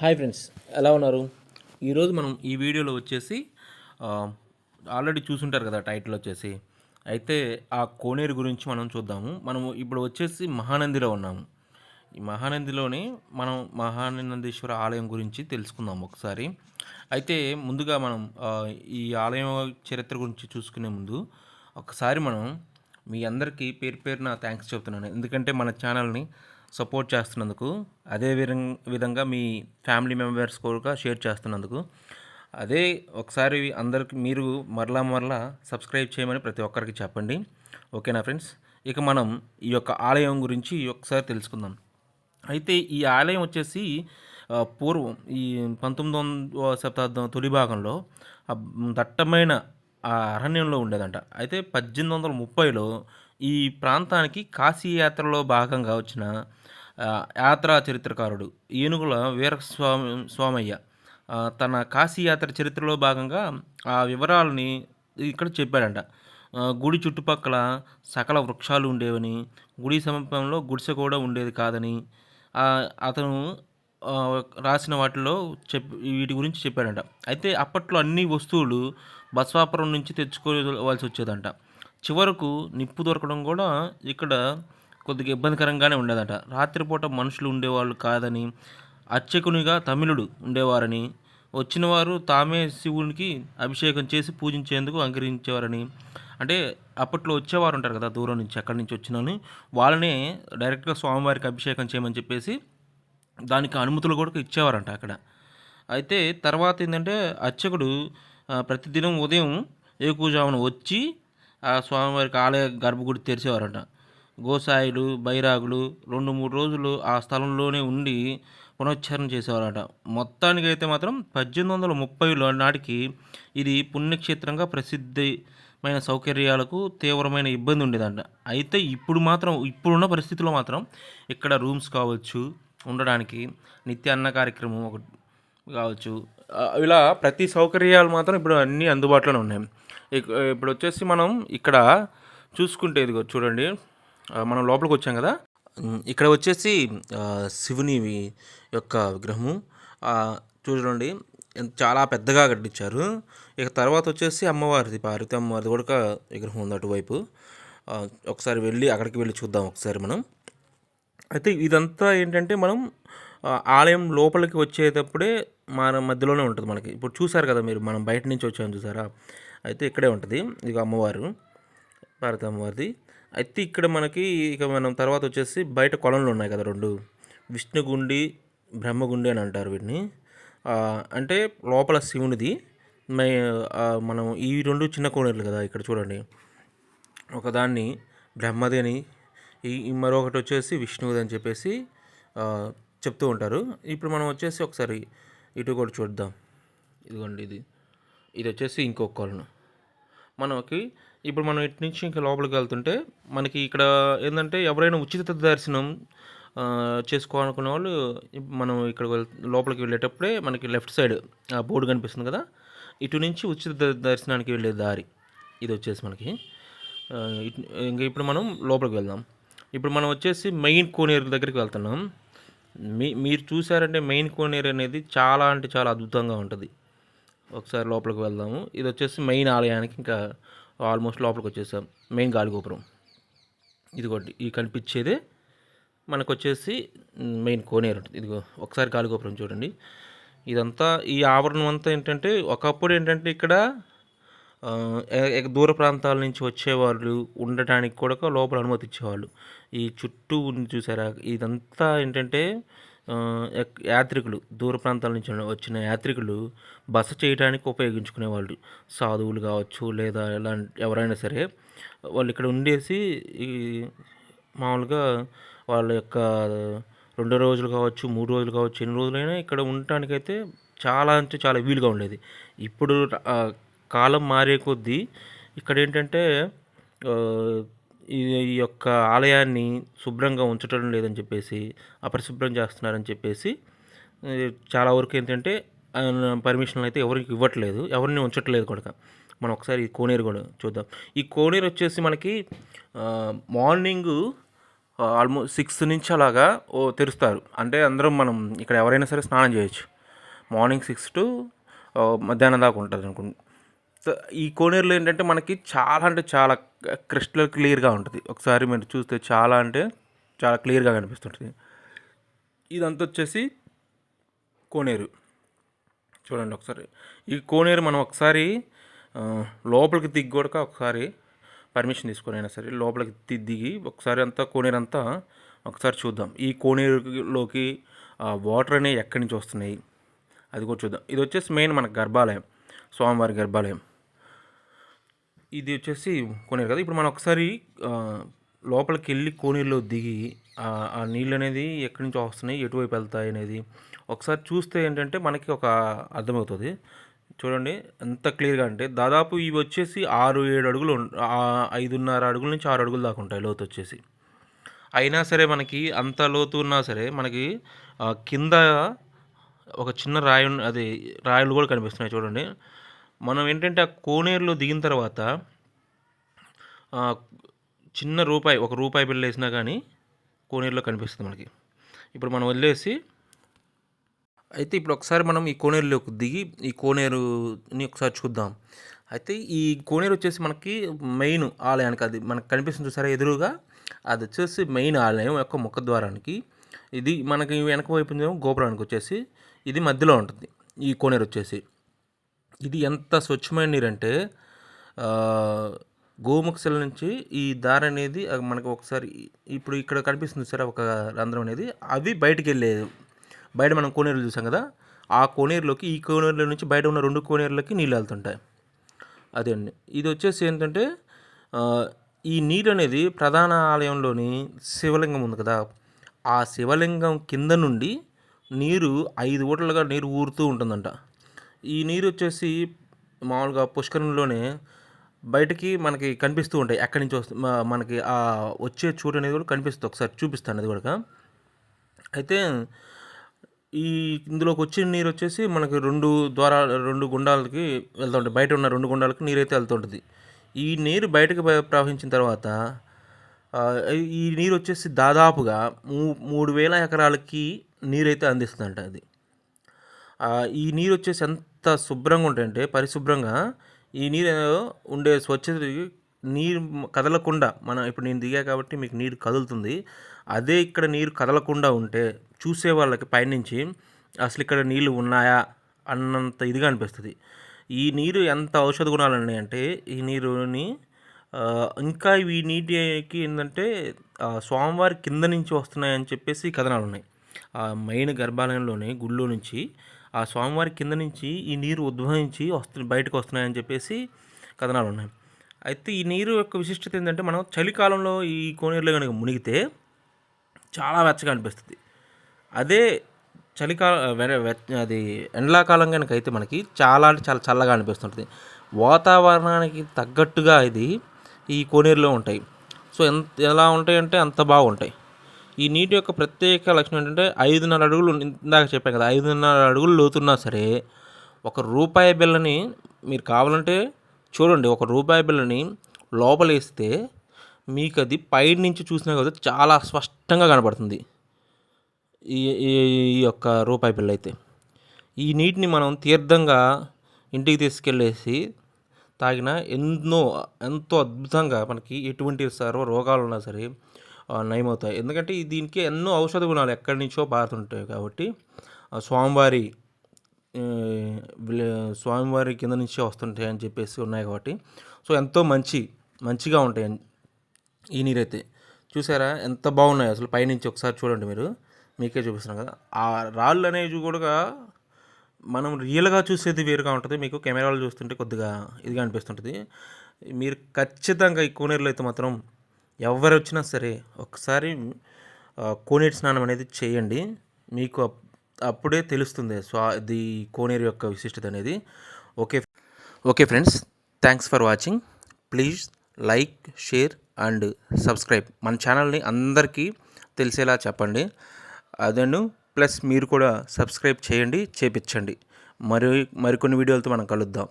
Hi friends ఎలా ఉన్నారు? ఈరోజు మనం ఈ వీడియోలో వచ్చేసి ఆల్రెడీ చూసుంటారు కదా టైటిల్ వచ్చేసి. అయితే ఆ కోనేరు గురించి మనం చూద్దాము. మనము ఇప్పుడు వచ్చేసి మహానందిలో ఉన్నాము. ఈ మహానందిలోనే మనం మహానందీశ్వర ఆలయం గురించి తెలుసుకుందాం ఒకసారి. అయితే ముందుగా మనం ఈ ఆలయం చరిత్ర గురించి చూసుకునే ముందు ఒకసారి మనం మీ అందరికీ పేరు పేరున థ్యాంక్స్ చెప్తున్నాను. ఎందుకంటే మన ఛానల్ని సపోర్ట్ చేస్తున్నందుకు అదే విధంగా విధంగా మీ ఫ్యామిలీ మెంబర్స్ కూడా షేర్ చేస్తున్నందుకు అదే ఒకసారి అందరికి మీరు మరలా మరలా సబ్స్క్రైబ్ చేయమని ప్రతి ఒక్కరికి చెప్పండి. ఓకేనా ఫ్రెండ్స్? ఇక మనం ఈ యొక్క ఆలయం గురించి ఒకసారి తెలుసుకుందాం. అయితే ఈ ఆలయం వచ్చేసి పూర్వం ఈ పంతొమ్మిది వందల శతాబ్దం తొలి భాగంలో దట్టమైన ఆ అరణ్యంలో ఉండేదంట. అయితే పద్దెనిమిది వందల ముప్పైలో ఈ ప్రాంతానికి కాశీ యాత్రలో భాగంగా వచ్చిన యాత్రా చరిత్రకారుడు ఏనుగుల వీరస్వామి స్వామయ్య తన కాశీ యాత్ర చరిత్రలో భాగంగా ఆ వివరాలని ఇక్కడ చెప్పాడంట. గుడి చుట్టుపక్కల సకల వృక్షాలు ఉండేవని గుడి సమీపంలో గుడిసె కూడా ఉండేది కాదని అతను రాసిన వాటిలో చెప్ వీటి గురించి చెప్పాడంట. అయితే అప్పట్లో అన్ని వస్తువులు బస్వాపురం నుంచి తెచ్చుకోవాల్సి వచ్చేదంట. చివరకు నిప్పు దొరకడం కూడా ఇక్కడ కొద్దిగా ఇబ్బందికరంగానే ఉండేదట. రాత్రిపూట మనుషులు ఉండేవాళ్ళు కాదని అర్చకునిగా తమిళుడు ఉండేవారని వచ్చిన వారు తామే శివునికి అభిషేకం చేసి పూజించేందుకు అంగీకరించేవారని అంటే అప్పట్లో వచ్చేవారు ఉంటారు కదా దూరం నుంచి అక్కడి నుంచి వచ్చినని వాళ్ళనే డైరెక్ట్గా స్వామివారికి అభిషేకం చేయమని చెప్పేసి దానికి అనుమతులు కూడా ఇచ్చేవారంట అక్కడ. అయితే తర్వాత ఏంటంటే అర్చకుడు ప్రతిదినం ఉదయం ఏకూజామున వచ్చి ఆ స్వామివారికి ఆలయ గర్భగుడి తెరిచేవారట. గోసాయిలు బైరాగులు రెండు మూడు రోజులు ఆ స్థలంలోనే ఉండి పునశ్చరణ చేసేవారట. మొత్తానికైతే మాత్రం పద్దెనిమిది వందల ముప్పైలో నాటికి ఇది పుణ్యక్షేత్రంగా ప్రసిద్ధమైన సౌకర్యాలకు తీవ్రమైన ఇబ్బంది ఉండేదంట. అయితే ఇప్పుడు మాత్రం ఇప్పుడున్న పరిస్థితుల్లో మాత్రం ఇక్కడ రూమ్స్ కావచ్చు ఉండడానికి నిత్య అన్న కార్యక్రమం ఒకటి కావచ్చు. ఇలా ప్రతి సౌకర్యాలు మాత్రం ఇప్పుడు అన్నీ అందుబాటులోనే ఉన్నాయి. ఇప్పుడు వచ్చేసి మనం ఇక్కడ చూసుకుంటే ఇదిగో చూడండి. మనం లోపలికి వచ్చాం కదా? ఇక్కడ వచ్చేసి శివుని యొక్క విగ్రహము. చూడండి చాలా పెద్దగా కట్టించారు. ఇక తర్వాత వచ్చేసి అమ్మవారిది పార్వతి అమ్మవారిది కూడా విగ్రహం ఉంది అటువైపు. ఒకసారి వెళ్ళి అక్కడికి వెళ్ళి చూద్దాం ఒకసారి మనం. అయితే ఇదంతా ఏంటంటే మనం ఆలయం లోపలికి వచ్చేటప్పుడే మన మధ్యలోనే ఉంటుంది మనకి. ఇప్పుడు చూసారు కదా మీరు మనం బయట నుంచి వచ్చాము చూసారా? అయితే ఇక్కడే ఉంటుంది. ఇక అమ్మవారు భారత అమ్మవారిది. అయితే ఇక్కడ మనకి ఇక మనం తర్వాత వచ్చేసి బయట కొలంలు ఉన్నాయి కదా రెండు. విష్ణుగుండి బ్రహ్మగుండి అని అంటారు వీటిని. అంటే లోపల శివునిది. మనం ఈ రెండు చిన్న కోనేరులు కదా ఇక్కడ చూడండి. ఒకదాన్ని బ్రహ్మది అని ఈ మరొకటి వచ్చేసి విష్ణువుది అని చెప్పేసి చెప్తూ ఉంటారు. ఇప్పుడు మనం వచ్చేసి ఒకసారి ఇటు కూడా చూద్దాం. ఇదిగోండి ఇది. ఇది వచ్చేసి ఇంకొక కొలను. మనకి ఇప్పుడు మనం ఇటు నుంచి ఇంకా లోపలికి వెళ్తుంటే మనకి ఇక్కడ ఏంటంటే ఎవరైనా ఉచిత దర్శనం చేసుకోవాలనుకునే వాళ్ళు మనం ఇక్కడ లోపలికి వెళ్ళేటప్పుడే మనకి లెఫ్ట్ సైడ్ ఆ బోర్డు కనిపిస్తుంది కదా ఇటు నుంచి ఉచిత దర్శనానికి వెళ్ళే దారి. ఇది వచ్చేసి మనకి ఇంకా ఇప్పుడు మనం లోపలికి వెళ్దాం. ఇప్పుడు మనం వచ్చేసి మెయిన్ కోనేరు దగ్గరికి వెళ్తున్నాం. మీ మీరు చూసారంటే మెయిన్ కోనేరు అనేది చాలా అంటే చాలా అద్భుతంగా ఉంటుంది. ఒకసారి లోపలికి వెళ్దాము. ఇది వచ్చేసి మెయిన్ ఆలయానికి ఇంకా ఆల్మోస్ట్ లోపలికి వచ్చేసాం. మెయిన్ గాలిగోపురం ఇదిగోండి ఈ కనిపించేదే మనకు వచ్చేసి మెయిన్ కోనేరు ఇదిగో ఒకసారి గాలిగోపురం చూడండి. ఇదంతా ఈ ఆవరణం అంతా ఏంటంటే ఒకప్పుడు ఏంటంటే ఇక్కడ దూర ప్రాంతాల నుంచి వచ్చేవాళ్ళు ఉండటానికి కూడా లోపల అనుమతి ఇచ్చేవాళ్ళు ఈ చుట్టూ ఉంది చూసారా? ఇదంతా ఏంటంటే యాత్రికులు దూర ప్రాంతాల నుంచి వచ్చిన యాత్రికులు బస చేయడానికి ఉపయోగించుకునేవాళ్ళు. సాధువులు కావచ్చు లేదా ఎలాంటి ఎవరైనా సరే వాళ్ళు ఇక్కడ ఉండేసి ఈ మామూలుగా వాళ్ళ యొక్క రెండు రోజులు కావచ్చు మూడు రోజులు కావచ్చు ఎన్ని రోజులైనా ఇక్కడ ఉండటానికైతే చాలా అంటే చాలా వీలుగా ఉండేది. ఇప్పుడు కాలం మారే కొద్దీ ఇక్కడ ఏంటంటే ఈ ఈ యొక్క ఆలయాన్ని శుభ్రంగా ఉంచటం లేదని చెప్పేసి అపరిశుభ్రం చేస్తున్నారని చెప్పేసి చాలా వరకు ఏంటంటే పర్మిషన్లు అయితే ఎవరికి ఇవ్వట్లేదు. ఎవరిని ఉంచట్లేదు కూడా మనం ఒకసారి ఈ కోనేరు కూడా చూద్దాం. ఈ కోనేరు వచ్చేసి మనకి మార్నింగ్ ఆల్మోస్ట్ సిక్స్ నుంచి అలాగా ఓ తెరుస్తారు. అంటే అందరం మనం ఇక్కడ ఎవరైనా సరే స్నానం చేయొచ్చు. మార్నింగ్ సిక్స్ టు మధ్యాహ్నం దాకా ఉంటుంది అనుకుంటా ఈ కోనేరులో ఏంటంటే మనకి చాలా అంటే చాలా క్రిస్టల్ క్లియర్గా ఉంటుంది. ఒకసారి మీరు చూస్తే చాలా అంటే చాలా క్లియర్గా కనిపిస్తుంటుంది. ఇదంతా వచ్చేసి కోనేరు. చూడండి ఒకసారి. ఈ కోనేరు మనం ఒకసారి లోపలికి దిగి కూడా ఒకసారి పర్మిషన్ తీసుకొని అయినా సరే లోపలికి దిగి ఒకసారి అంతా కోనేరు అంతా ఒకసారి చూద్దాం. ఈ కోనేరులోకి వాటర్ అనేవి ఎక్కడి నుంచి వస్తున్నాయి? అది కూడా చూద్దాం. ఇది వచ్చేసి మెయిన్ మన గర్భాలయం. స్వామివారి గర్భాలయం. ఇది వచ్చేసి కోనేరు కదా. ఇప్పుడు మనం ఒకసారి లోపలికి వెళ్ళి కోనేరులో దిగి ఆ నీళ్ళు అనేది ఎక్కడి నుంచి వస్తున్నాయి ఎటువైపు వెళ్తాయి అనేది ఒకసారి చూస్తే ఏంటంటే మనకి ఒక అర్థమవుతుంది. చూడండి ఎంత క్లియర్గా అంటే దాదాపు ఇవి వచ్చేసి ఆరు ఏడు అడుగులు ఐదున్నర అడుగుల నుంచి ఆరు అడుగులు దాకా ఉంటాయి లోతు వచ్చేసి. అయినా సరే మనకి అంత లోతు ఉన్నా సరే మనకి కింద ఒక చిన్న రాయి అది రాయలు కూడా కనిపిస్తున్నాయి చూడండి. మనం ఏంటంటే ఆ కోనేరులో దిగిన తర్వాత చిన్న రూపాయి ఒక రూపాయి బిళ్ళ వేసినా కానీ కోనేరులో కనిపిస్తుంది మనకి. ఇప్పుడు మనం వదిలేసి అయితే ఇప్పుడు ఒకసారి మనం ఈ కోనేరులోకి దిగి ఈ కోనేరుని ఒకసారి చూద్దాం. అయితే ఈ కోనేరు వచ్చేసి మనకి మెయిన్ ఆలయానికి అది మనకు కనిపిస్తుంది చూసారా ఎదురుగా? అది వచ్చేసి మెయిన్ ఆలయం యొక్క ముఖద్వారానికి. ఇది మనకి వెనక వైపు గోపురానికి వచ్చేసి ఇది మధ్యలో ఉంటుంది ఈ కోనేరు వచ్చేసి. ఇది ఎంత స్వచ్ఛమైన నీరు అంటే గోముఖశిల నుంచి ఈ దారి అనేది మనకు ఒకసారి ఇప్పుడు ఇక్కడ కనిపిస్తుంది సరే ఒక రంధ్రం అనేది. అవి బయటకు వెళ్ళేది బయట మనం కోనేరులు చూసాం కదా ఆ కోనేరులోకి ఈ కోనేరులో నుంచి బయట ఉన్న రెండు కోనేరులకి నీళ్ళు వెళ్తుంటాయి. అదే అండి. ఇది వచ్చేసి ఏంటంటే ఈ నీరు అనేది ప్రధాన ఆలయంలోని శివలింగం ఉంది కదా ఆ శివలింగం కింద నుండి నీరు ఐదు ఊటలుగా నీరు ఊరుతూ ఉంటుందంట. ఈ నీరు వచ్చేసి మామూలుగా పుష్కరంలోనే బయటికి మనకి కనిపిస్తూ ఉంటాయి. ఎక్కడి నుంచి వస్తుంది మనకి ఆ వచ్చే చోటు అనేది కూడా కనిపిస్తుంది. ఒకసారి చూపిస్తాను అది కూడా. అయితే ఈ ఇందులోకి వచ్చిన నీరు వచ్చేసి మనకి రెండు ద్వారాలు రెండు గుండాలకి వెళ్తుంటుంది బయట ఉన్న రెండు గుండాలకి నీరు అయితే వెళ్తుంటుంది ఈ నీరు బయటకు ప్రవహించిన తర్వాత ఈ నీరు వచ్చేసి దాదాపుగా మూ మూడు వేల ఎకరాలకి నీరైతే అందిస్తుందంట అది. ఈ నీరు వచ్చేసి ఎంత శుభ్రంగా ఉంటాయంటే పరిశుభ్రంగా ఈ నీరు ఉండే స్వచ్ఛత నీరు కదలకుండా మనం ఇప్పుడు నేను దిగా కాబట్టి మీకు నీరు కదులుతుంది. అదే ఇక్కడ నీరు కదలకుండా ఉంటే చూసే వాళ్ళకి పైనుంచి అసలు ఇక్కడ నీళ్ళు ఉన్నాయా అన్నంత ఇదిగా అనిపిస్తుంది. ఈ నీరు ఎంత ఔషధ గుణాలు ఉన్నాయంటే ఈ నీరుని ఇంకా ఈ నీటికి ఏంటంటే స్వామివారి కింద నుంచి వస్తున్నాయని చెప్పేసి కథనాలు ఉన్నాయి. ఆ మెయిన్ గర్భాలయంలోనే గుళ్ళో నుంచి ఆ స్వామివారి కింద నుంచి ఈ నీరు ఉద్భవించి వస్తు బయటకు వస్తున్నాయని చెప్పేసి కథనాలు ఉన్నాయి. అయితే ఈ నీరు యొక్క విశిష్టత ఏంటంటే మనం చలికాలంలో ఈ కోనేరులో కనుక మునిగితే చాలా వెచ్చగా అనిపిస్తుంది. అదే చలికాలం అది ఎండాకాలం కనుక అయితే మనకి చాలా అంటే చాలా చల్లగా అనిపిస్తుంటుంది. వాతావరణానికి తగ్గట్టుగా ఇది ఈ కోనేరులో ఉంటాయి. సో ఎంత ఎలా ఉంటాయంటే అంత బాగుంటాయి. ఈ నీటి యొక్క ప్రత్యేక లక్షణం ఏంటంటే ఐదున్నర అడుగులు ఇందాక చెప్పాను కదా ఐదున్నర అడుగులు లోతున్నా సరే ఒక రూపాయి బిళ్ళని మీరు కావాలంటే చూడండి ఒక రూపాయి బిళ్ళని లోపలేస్తే మీకు అది పైన నుంచి చూసినా కదా చాలా స్పష్టంగా కనపడుతుంది. ఈ ఈ ఈ యొక్క రూపాయి బిళ్ళ అయితే ఈ నీటిని మనం తీర్థంగా ఇంటికి తీసుకెళ్ళేసి తాగిన ఎన్నో ఎంతో అద్భుతంగా మనకి ఎటువంటి సర్వ రోగాలు ఉన్నా సరే నయమవుతాయి. ఎందుకంటే దీనికి ఎన్నో ఔషధ గుణాలు ఎక్కడి నుంచో పారుతుంటాయి కాబట్టి స్వామివారి స్వామివారి కింద నుంచే వస్తుంటాయి అని చెప్పేసి ఉన్నాయి కాబట్టి సో ఎంతో మంచి మంచిగా ఉంటాయి ఈ నీరైతే. చూసారా? ఎంత బాగున్నాయి అసలు పైనుంచి ఒకసారి చూడండి మీరు. మీకే చూపిస్తున్నాను కదా. ఆ రాళ్ళు అనేవి కూడా మనం రియల్గా చూసేది వేరుగా ఉంటుంది. మీకు కెమెరాలు చూస్తుంటే కొద్దిగా ఇదిగా అనిపిస్తుంటుంది. మీరు ఖచ్చితంగా ఈ కోనేరులో అయితే మాత్రం ఎవరు వచ్చినా సరే ఒకసారి కోనేరు స్నానం అనేది చేయండి. మీకు అప్- అప్పుడే తెలుస్తుంది స్వా ది కోనేరు యొక్క విశిష్టత అనేది. Okay okay friends thanks for watching. Please like share and subscribe. మన ఛానల్ని అందరికీ తెలిసేలా చెప్పండి. అదను ప్లస్ మీరు కూడా సబ్స్క్రైబ్ చేయండి చేపించండి. మరి మరికొన్ని వీడియోలతో మనం కలుద్దాం.